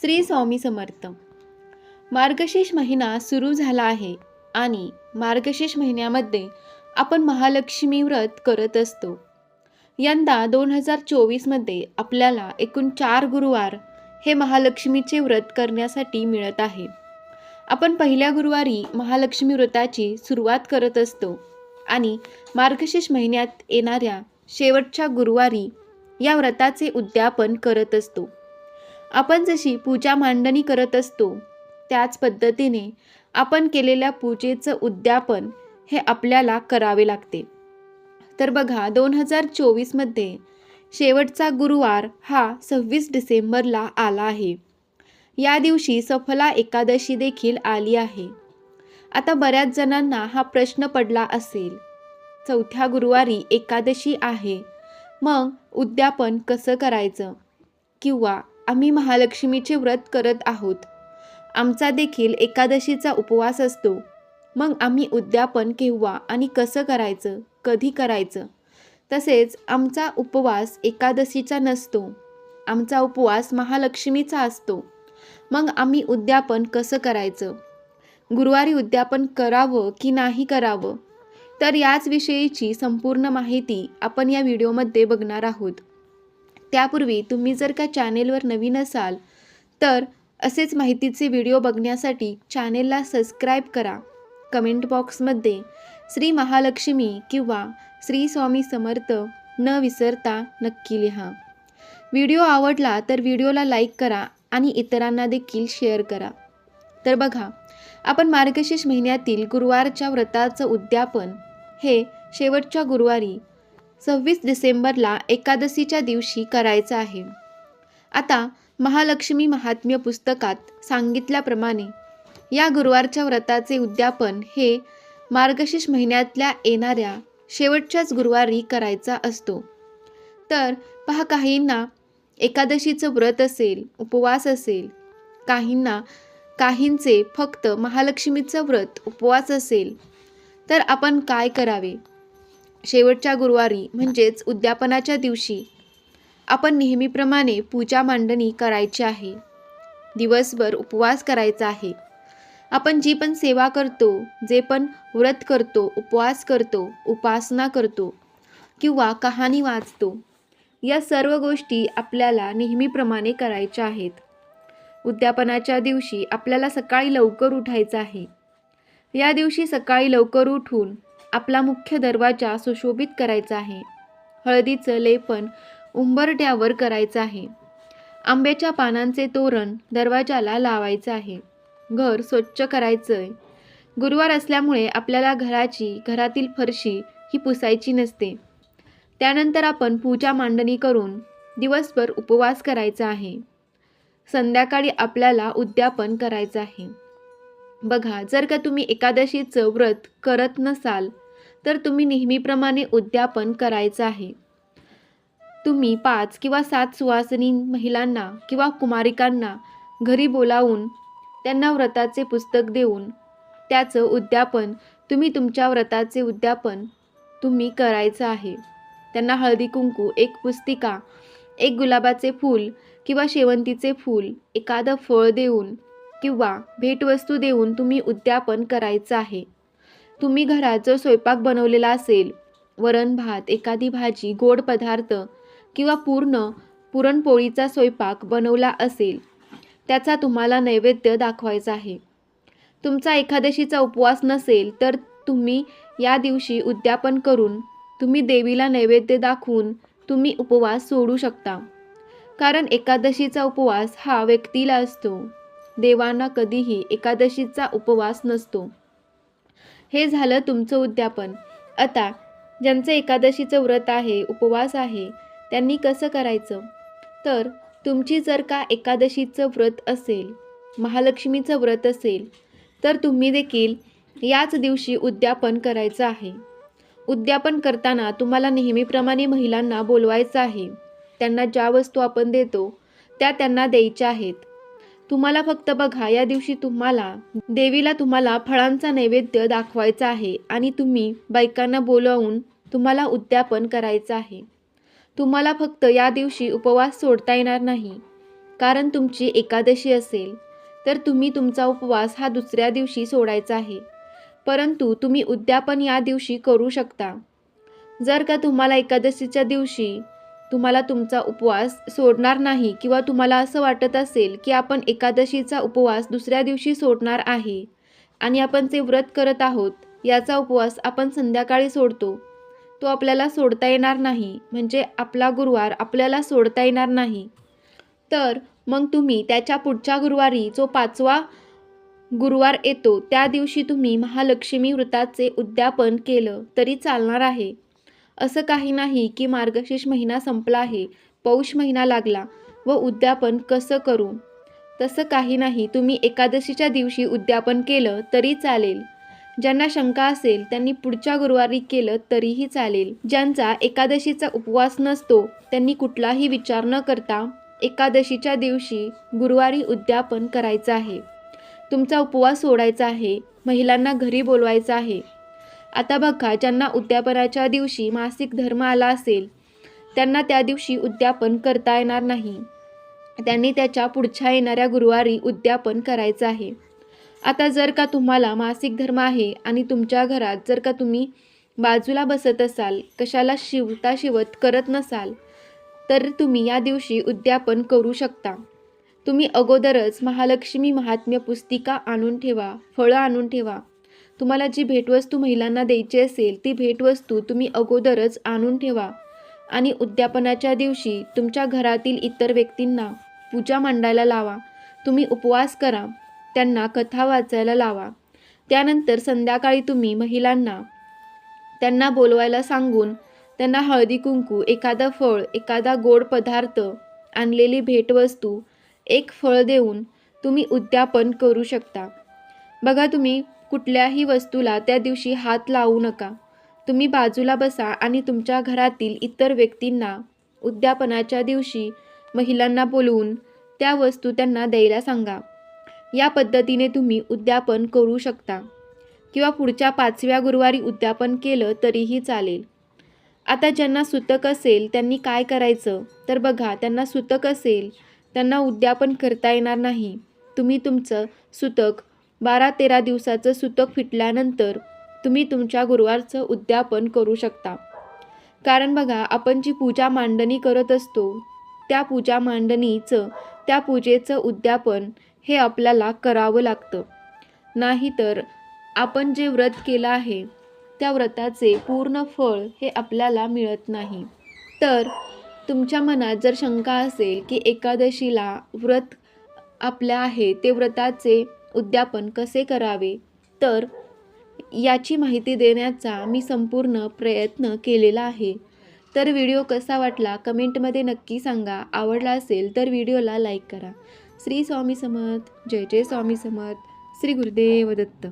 श्री स्वामी समर्थ. मार्गशीर्ष महिना सुरू झाला आहे आणि मार्गशीर्ष महिन्यामध्ये आपण महालक्ष्मी व्रत करत असतो. यंदा दोन हजार चोवीसमध्ये आपल्याला एकूण चार गुरुवार हे महालक्ष्मीचे व्रत करण्यासाठी मिळत आहे. आपण पहिल्या गुरुवारी महालक्ष्मी व्रताची सुरुवात करत असतो आणि मार्गशीर्ष महिन्यात येणाऱ्या शेवटच्या गुरुवारी या व्रताचे उद्यापन करत असतो. आपण जशी पूजा मांडणी करत असतो त्याच पद्धतीने आपण केलेल्या पूजेचं उद्यापन हे आपल्याला करावे लागते. तर बघा दोन हजार चोवीसमध्ये शेवटचा गुरुवार हा सव्वीस डिसेंबरला आला आहे. या दिवशी सफला एकादशी देखील आली आहे. आता बऱ्याच जणांना हा प्रश्न पडला असेल चौथ्या गुरुवारी एकादशी आहे मग उद्यापन कसं करायचं? किंवा आम्ही महालक्ष्मीचे व्रत करत आहोत. आमचा देखील एकादशीचा उपवास असतो. मग आम्ही उद्यापन केव्हा आणि कसं करायचं कधी करायचं? तसेच आमचा उपवास एकादशीचा नसतो. आमचा उपवास महालक्ष्मीचा असतो. मग आम्ही उद्यापन कसं करायचं? गुरुवारी उद्यापन करावं की नाही करावं? तर याच विषयीची संपूर्ण माहिती आपण या व्हिडिओमध्ये बघणार आहोत. त्यापूर्वी तुम्ही जर का चॅनेलवर नवीन असाल तर असेच माहितीचे व्हिडिओ बघण्यासाठी चॅनेलला सबस्क्राईब करा. कमेंट बॉक्समध्ये श्री महालक्ष्मी किंवा श्री स्वामी समर्थ न विसरता नक्की लिहा. व्हिडिओ आवडला तर व्हिडिओला लाईक करा आणि इतरांना देखील शेअर करा. तर बघा आपण मार्गशीर्ष महिन्यातील गुरुवारच्या व्रताचं उद्यापन हे शेवटच्या गुरुवारी सव्वीस डिसेंबरला एकादशीच्या दिवशी करायचं आहे. आता महालक्ष्मी महात्म्य पुस्तकात सांगितल्याप्रमाणे या गुरुवारच्या व्रताचे उद्यापन हे मार्गशीर्ष महिन्यातल्या येणाऱ्या शेवटच्याच गुरुवारी करायचा असतो. तर पहा काहींना एकादशीचं व्रत असेल उपवास असेल काहींना काहींचे फक्त महालक्ष्मीचं व्रत उपवास असेल तर आपण काय करावे? शेवटच्या गुरुवारी म्हणजेच उद्यापनाच्या दिवशी आपण नेहमीप्रमाणे पूजा मांडणी करायची आहे. दिवसभर उपवास करायचा आहे. आपण जी पण सेवा करतो जे पण व्रत करतो उपवास करतो उपासना करतो किंवा कहाणी वाचतो या सर्व गोष्टी आपल्याला नेहमीप्रमाणे करायच्या आहेत. उद्यापनाच्या दिवशी आपल्याला सकाळी लवकर उठायचं आहे. या दिवशी सकाळी लवकर उठून आपला मुख्य दरवाजा सुशोभित करायचा आहे. हळदीचं लेपन उंबरट्यावर करायचं आहे. आंब्याच्या पानांचे तोरण दरवाजाला लावायचं आहे. घर स्वच्छ करायचं आहे गुरुवार असल्यामुळे आपल्याला घराची घरातील फरशी ही पुसायची नसते. त्यानंतर आपण पूजा मांडणी करून दिवसभर उपवास करायचा आहे. संध्याकाळी आपल्याला उद्यापन करायचं आहे. बघा जर का तुम्ही एकादशीचं व्रत करत नसाल तर तुम्ही नेहमीप्रमाणे उद्यापन करायचं आहे. तुम्ही पाच किंवा सात सुवासिनी महिलांना किंवा कुमारिकांना घरी बोलावून त्यांना व्रताचे पुस्तक देऊन त्याचं उद्यापन तुम्ही तुमच्या व्रताचे उद्यापन तुम्ही करायचं आहे. त्यांना हळदी कुंकू एक पुस्तिका एक गुलाबाचे फूल किंवा शेवंतीचे फूल एखादं फळ देऊन किंवा भेटवस्तू देऊन तुम्ही उद्यापन करायचं आहे. तुम्ही घराचं स्वयंपाक बनवलेला असेल वरण भात एखादी भाजी गोड पदार्थ किंवा पूर्ण पुरणपोळीचा स्वयंपाक बनवला असेल त्याचा तुम्हाला नैवेद्य दाखवायचा आहे. तुमचा एकादशीचा उपवास नसेल तर तुम्ही या दिवशी उद्यापन करून तुम्ही देवीला नैवेद्य दाखवून तुम्ही उपवास सोडू शकता. कारण एकादशीचा उपवास हा व्यक्तीला असतो. देवांना कधीही एकादशीचा उपवास नसतो. हे झालं तुमचं उद्यापन. आता ज्यांचं एकादशीचं व्रत आहे उपवास आहे त्यांनी कसं करायचं? तर तुमची जर का एकादशीचं व्रत असेल महालक्ष्मीचं व्रत असेल तर तुम्ही देखील याच दिवशी उद्यापन करायचं आहे. उद्यापन करताना तुम्हाला नेहमीप्रमाणे महिलांना बोलवायचं आहे. त्यांना ज्या वस्तू आपण देतो त्या त्यांना द्यायच्या आहेत. तुम्हाला फक्त बघा या दिवशी तुम्हाला देवीला तुम्हाला फळांचा नैवेद्य दाखवायचा आहे आणि तुम्ही बायकांना बोलावून तुम्हाला उद्यापन करायचं आहे. तुम्हाला फक्त या दिवशी उपवास सोडता येणार नाही. कारण तुमची एकादशी असेल तर तुम्ही तुमचा उपवास हा दुसऱ्या दिवशी सोडायचा आहे. परंतु तुम्ही उद्यापन या दिवशी करू शकता. जर का तुम्हाला एकादशीच्या दिवशी तुम्हाला तुमचा उपवास सोडणार नाही किंवा तुम्हाला असं वाटत असेल की आपण एकादशीचा उपवास दुसऱ्या दिवशी सोडणार आहे आणि आपण जे व्रत करत आहोत याचा उपवास आपण संध्याकाळी सोडतो. तो आपल्याला सोडता येणार नाही म्हणजे आपला गुरुवार आपल्याला सोडता येणार नाही. तर मग तुम्ही त्याच्या पुढच्या गुरुवारी जो पाचवा गुरुवार येतो त्या दिवशी तुम्ही महालक्ष्मी व्रताचे उद्यापन केलं तरी चालणार आहे. असं काही नाही की मार्गशीर्ष महिना संपला आहे पौष महिना लागला व उद्यापन कसं करू? तसं काही नाही तुम्ही एकादशीच्या दिवशी उद्यापन केलं तरी चालेल. ज्यांना शंका असेल त्यांनी पुढच्या गुरुवारी केलं तरीही चालेल. ज्यांचा एकादशीचा उपवास नसतो त्यांनी कुठलाही विचार न करता एकादशीच्या दिवशी गुरुवारी उद्यापन करायचं आहे. तुमचा उपवास सोडायचा आहे महिलांना घरी बोलवायचं आहे. आता बघा ज्यांना उद्यापनाच्या दिवशी मासिक धर्म आला असेल त्यांना त्या दिवशी उद्यापन करता येणार नाही. त्यांनी त्याच्या पुढच्या येणाऱ्या गुरुवारी उद्यापन करायचं आहे. आता जर का तुम्हाला मासिक धर्म आहे आणि तुमच्या घरात जर का तुम्ही बाजूला बसत असाल कशाला शिवता शिवत करत नसाल तर तुम्ही या दिवशी उद्यापन करू शकता. तुम्ही अगोदरच महालक्ष्मी महात्म्य पुस्तिका आणून ठेवा फळं आणून ठेवा. तुम्हाला जी भेटवस्तू महिलांना द्यायची असेल ती भेटवस्तू तुम्ही अगोदरच आणून ठेवा. आणि उद्यापनाच्या दिवशी तुमच्या घरातील इतर व्यक्तींना पूजा मांडायला लावा. तुम्ही उपवास करा. त्यांना कथा वाचायला लावा. त्यानंतर संध्याकाळी तुम्ही महिलांना त्यांना बोलवायला सांगून त्यांना हळदी कुंकू एखादा फळ एखादा गोड पदार्थ आणलेली भेटवस्तू एक फळ देऊन तुम्ही उद्यापन करू शकता. बघा तुम्ही कुठल्याही वस्तूला त्या दिवशी हात लावू नका. तुम्ही बाजूला बसा आणि तुमच्या घरातील इतर व्यक्तींना उद्यापनाच्या दिवशी महिलांना बोलवून त्या वस्तू त्यांना द्यायला सांगा. या पद्धतीने तुम्ही उद्यापन करू शकता. किंवा पुढच्या पाचव्या गुरुवारी उद्यापन केलं तरीही चालेल. आता ज्यांना सुतक असेल त्यांनी काय करायचं? तर बघा त्यांना सुतक असेल त्यांना उद्यापन करता येणार नाही. तुम्ही तुमचं सुतक बारा तेरा दिवसाचं सुतक फिटल्यानंतर तुम्ही तुमच्या गुरुवारचं उद्यापन करू शकता. कारण बघा आपण जी पूजा मांडणी करत असतो त्या पूजा मांडणीचं त्या पूजेचं उद्यापन हे आपल्याला करावं लागतं. नाहीतर आपण जे व्रत केलं आहे त्या व्रताचे पूर्ण फळ हे आपल्याला मिळत नाही. तर तुमच्या मनात जर शंका असेल की एकादशीला व्रत आपल्या आहे ते व्रताचे उद्यापन कसे करावे? तर याची माहिती देण्याचा मी संपूर्ण प्रयत्न केलेला आहे. तर व्हिडिओ कसा वाटला कमेंटमध्ये नक्की सांगा. आवडला असेल तर व्हिडिओला लाईक करा. श्री स्वामी समर्थ. जय जय स्वामी समर्थ. श्री गुरुदेव दत्त.